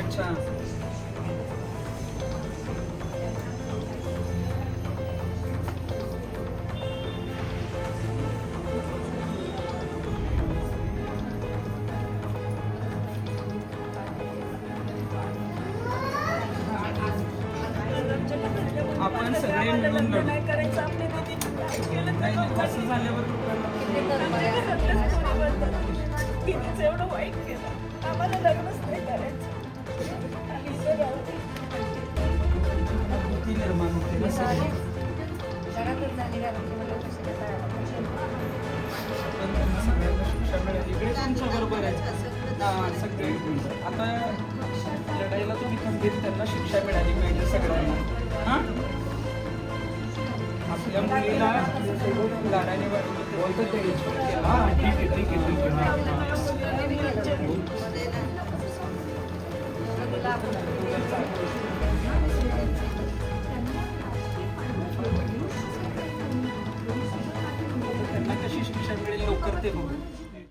अच्छा. आपण सगळे मिळून लढू. नाही असं झाल्यावर एवढं वाईट केलं. आम्हाला लग्नच इकडे तुमच्या बरोबर आहे हा, सगळे आता लढाईला तुम्ही खंबीर त्यांना शिक्षा मिळाली पाहिजे सगळ्यांना हां? आपल्या मुलीला लाडाने वाढवलं हा ठीक आहे ठीक आहे ठीक आहे. त्यांना कशी शिक्षा मिळेल लवकर ते बघू.